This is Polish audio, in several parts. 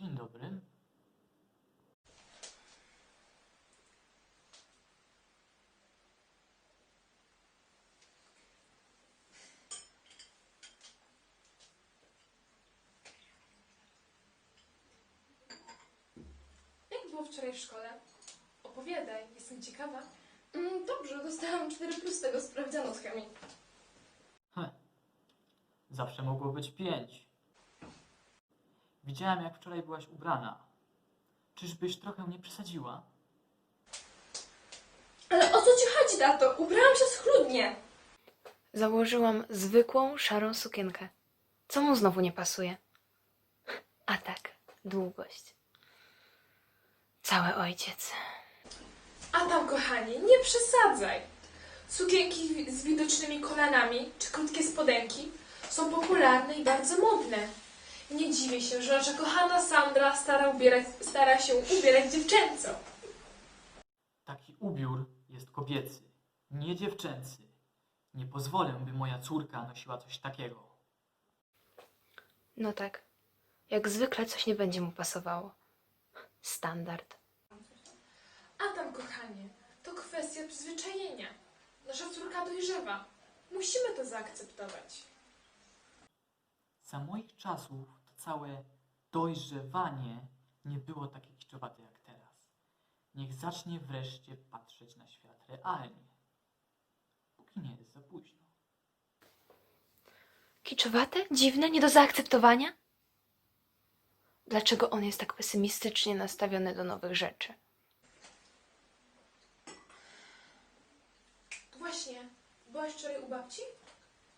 Dzień dobry. Jak było wczoraj w szkole? Opowiadaj, jestem ciekawa. Mm, dobrze, dostałam 4 plus z tego sprawdzianu z chemii. Zawsze mogło być pięć. Widziałem, jak wczoraj byłaś ubrana. Czyżbyś trochę nie przesadziła? Ale o co ci chodzi, tato? Ubrałam się schludnie. Założyłam zwykłą, szarą sukienkę. Co mu znowu nie pasuje? A tak, długość. Cały ojciec. A tam, kochanie, nie przesadzaj. Sukienki z widocznymi kolanami czy krótkie spodenki są popularne i bardzo modne. Nie dziwię się, że nasza kochana Sandra stara, ubierać, stara się ubierać dziewczęco. Taki ubiór jest kobiecy, nie dziewczęcy. Nie pozwolę, by moja córka nosiła coś takiego. No tak, jak zwykle coś nie będzie mu pasowało. Standard. A tam, kochanie, to kwestia przyzwyczajenia. Nasza córka dojrzewa. Musimy to zaakceptować. Za moich czasów całe dojrzewanie nie było takie kiczowate jak teraz. Niech zacznie wreszcie patrzeć na świat realnie. Póki nie jest za późno. Kiczowate? Dziwne? Nie do zaakceptowania? Dlaczego on jest tak pesymistycznie nastawiony do nowych rzeczy? Właśnie, byłaś wczoraj u babci?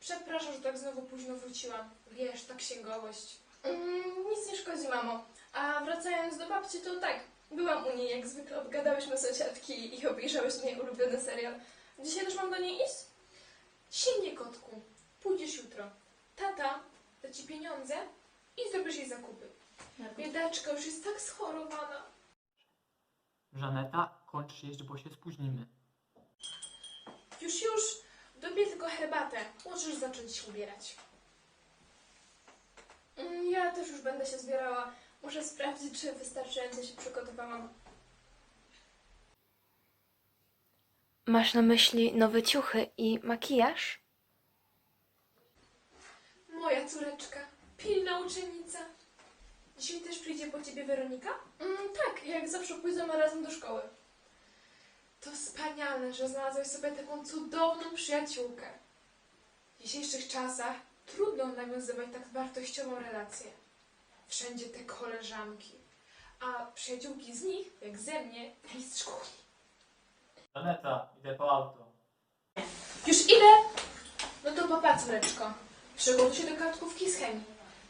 Przepraszam, że tak znowu późno wróciłam. Wiesz, ta księgowość. Mm, nic nie szkodzi, mamo. A wracając do babci, to tak, byłam u niej, jak zwykle obgadałyśmy sąsiadki i obejrzałyśmy jej ulubiony serial. Dzisiaj też mam do niej iść? Silnie, kotku. Pójdziesz jutro. Tata da ci pieniądze i zrobisz jej zakupy. Biedaczka już jest tak schorowana. Żaneta, kończ jeść, bo się spóźnimy. Już, już. Dobiję tylko herbatę. Możesz zacząć się ubierać. Mm, ja też już będę się zbierała. Muszę sprawdzić, czy wystarczająco się przygotowałam. Masz na myśli nowe ciuchy i makijaż? Moja córeczka. Pilna uczennica. Dzisiaj też przyjdzie po ciebie Weronika? Mm, tak, jak zawsze pójdziemy razem do szkoły. To wspaniale, że znalazłeś sobie taką cudowną przyjaciółkę. W dzisiejszych czasach trudno nawiązywać tak wartościową relację. Wszędzie te koleżanki, a przyjaciółki z nich, jak ze mnie, mistrz kuchni. Żaneta, idę po auto. Już ile? No to popatrz, córeczko. Przygotuj się do kartkówki z chemii.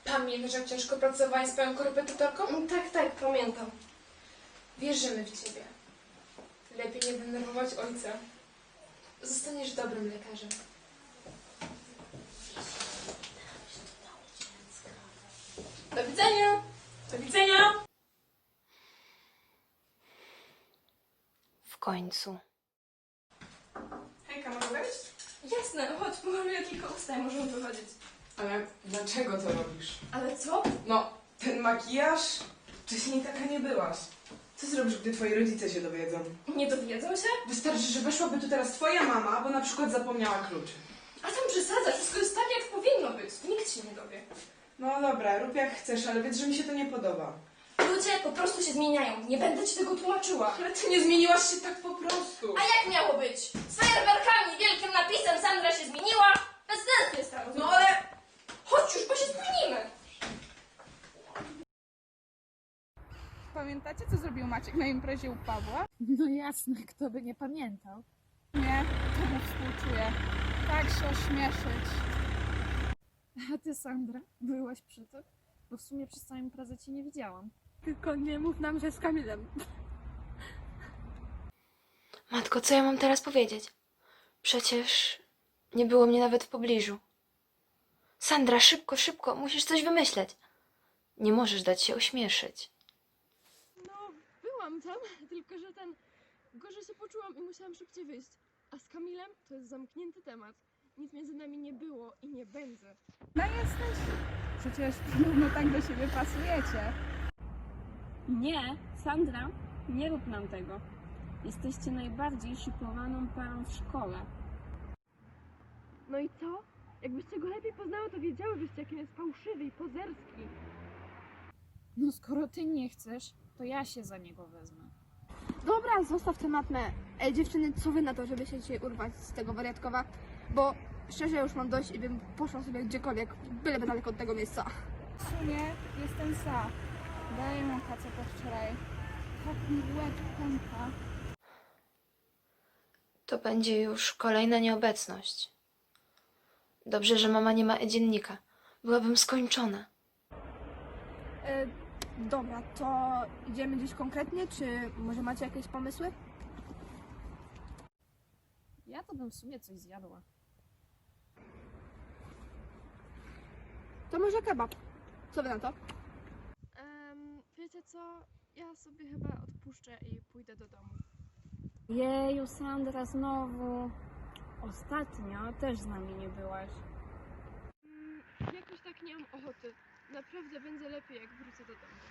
Pamiętasz, jak ciężko pracowałaś z panią korepetytorką? Mm, tak, tak, pamiętam. Wierzymy w ciebie. Lepiej nie denerwować ojca. Zostaniesz dobrym lekarzem. Do widzenia! Do widzenia! W końcu. Hejka, mogę wejść? Jasne, chodź, pomaluję tylko usta i możemy wychodzić. Ale dlaczego to robisz? Ale co? No, ten makijaż? Wcześniej taka nie byłaś. Co zrobisz, gdy twoi rodzice się dowiedzą? Nie dowiedzą się? Wystarczy, że weszłaby tu teraz twoja mama, bo na przykład zapomniała kluczy. A tam przesadzasz, wszystko jest tak, jak powinno być. Nikt się nie dowie. No dobra, rób jak chcesz, ale wiedz, że mi się to nie podoba. Ludzie po prostu się zmieniają. Nie będę ci tego tłumaczyła. Ale ty nie zmieniłaś się tak po prostu. A jak miało być? Z fajerwerkami, wielkim napisem Sandra się zmieniła? Bez sensu jest ta No ale... Chodź już, bo się spóźnimy. Pamiętacie, co zrobił Maciek na imprezie u Pawła? No jasne, kto by nie pamiętał. Nie, to mu współczuję. Tak się ośmieszyć. A ty, Sandra, byłaś przy tym? Bo w sumie przez całą imprezę cię nie widziałam. Tylko nie mów nam, że z Kamilem. Matko, co ja mam teraz powiedzieć? Przecież nie było mnie nawet w pobliżu. Sandra, szybko, szybko, musisz coś wymyśleć. Nie możesz dać się ośmieszyć. No, byłam tam, tylko że ten... Gorzej się poczułam i musiałam szybciej wyjść. A z Kamilem to jest zamknięty temat. Nic między nami nie było i nie będzie. No jesteś. Przecież podobno tak do siebie pasujecie. Nie, Sandra, nie rób nam tego. Jesteście najbardziej szykowaną parą w szkole. No i co? Jakbyście go lepiej poznały, to wiedziałybyście, jakim jest fałszywy i pozerski. No skoro ty nie chcesz, to ja się za niego wezmę. Dobra, zostaw tę matmę. Ej, dziewczyny, co wy na to, żeby się dzisiaj urwać z tego wariatkowa? Bo szczerze już mam dość i bym poszła sobie gdziekolwiek, byleby daleko od tego miejsca. W sumie jestem sa. Daję mu kacę po wczoraj. Tak mi łeb pęka. To będzie już kolejna nieobecność. Dobrze, że mama nie ma dziennika. Byłabym skończona. E, dobra, to idziemy gdzieś konkretnie, czy może macie jakieś pomysły? Ja to bym w sumie coś zjadła. To może kebab. Co wy na to? Um, wiecie co? Ja sobie chyba odpuszczę i pójdę do domu. Jeju, Sandra, znowu. Ostatnio też z nami nie byłaś. Mm, jakoś tak nie mam ochoty. Naprawdę będzie lepiej, jak wrócę do domu.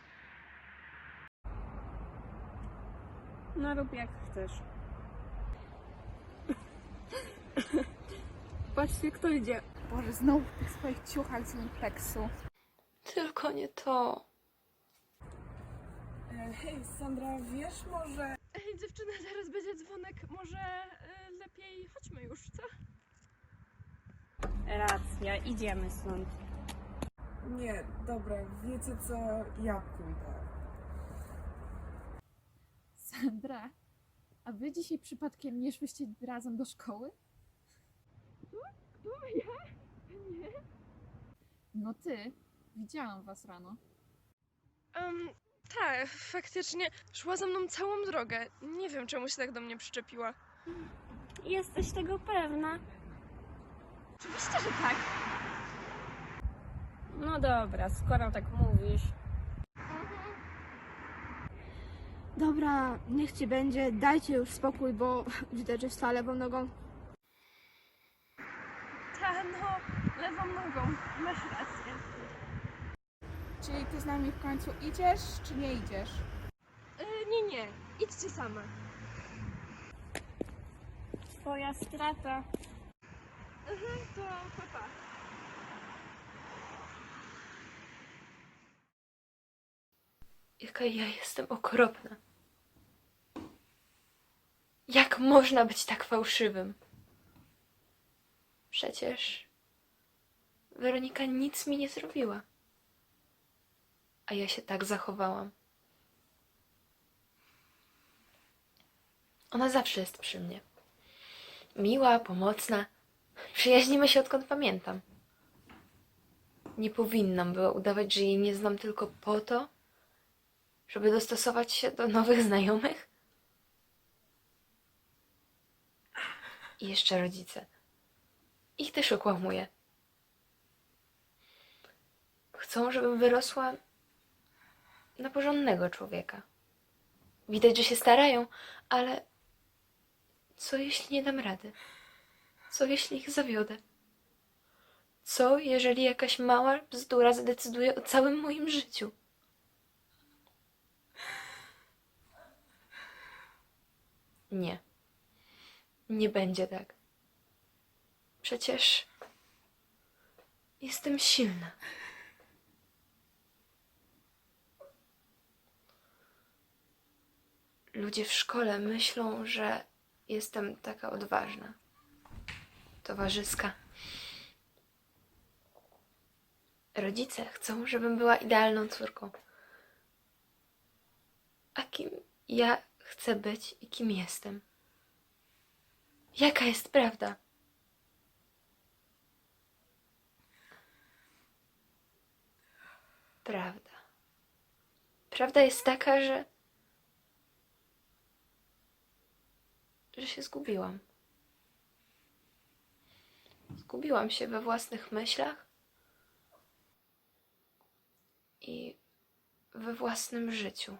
No rób jak chcesz. Patrzcie, kto idzie. Boże, znowu w tych swoich ciuchach z Limpeksu. Tylko nie to. E, hej, Sandra, wiesz może... Ej, dziewczyny, zaraz będzie dzwonek. Może y, lepiej chodźmy już, co? Racja, idziemy stąd. Nie, dobra, wiecie co, ja pójdę. Sandra, a wy dzisiaj przypadkiem nie szłyście razem do szkoły? Kto? Ja? No ty, widziałam was rano. Um, tak, faktycznie. Szła za mną całą drogę. Nie wiem, czemu się tak do mnie przyczepiła. Jesteś tego pewna? Oczywiście, że tak. No dobra, skoro tak mówisz. Dobra, niech ci będzie, dajcie już spokój, bo widać, że wstała lewą nogą. Ta, no, lewą nogą. Masz rację. Czyli ty z nami w końcu idziesz, czy nie idziesz? Y, nie, nie. Idźcie same. Twoja strata. Mhm, to papa. Jaka ja jestem okropna. Jak można być tak fałszywym? Przecież Weronika nic mi nie zrobiła. A ja się tak zachowałam. Ona zawsze jest przy mnie. Miła, pomocna. Przyjaźnimy się odkąd pamiętam. Nie powinnam była udawać, że jej nie znam tylko po to, żeby dostosować się do nowych znajomych? I jeszcze rodzice. Ich też okłamuję. Chcą, żebym wyrosła na porządnego człowieka. Widać, że się starają, ale co jeśli nie dam rady? Co jeśli ich zawiodę? Co, jeżeli jakaś mała bzdura zadecyduje o całym moim życiu? Nie. Nie będzie tak. Przecież jestem silna. Ludzie w szkole myślą, że jestem taka odważna, towarzyska. Rodzice chcą, żebym była idealną córką. A kim ja chcę być i kim jestem? Jaka jest prawda? Prawda. Prawda jest taka, że. Że się zgubiłam. Zgubiłam się we własnych myślach i we własnym życiu.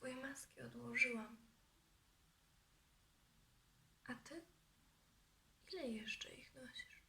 Swoje maski odłożyłam. A ty? Ile jeszcze ich nosisz?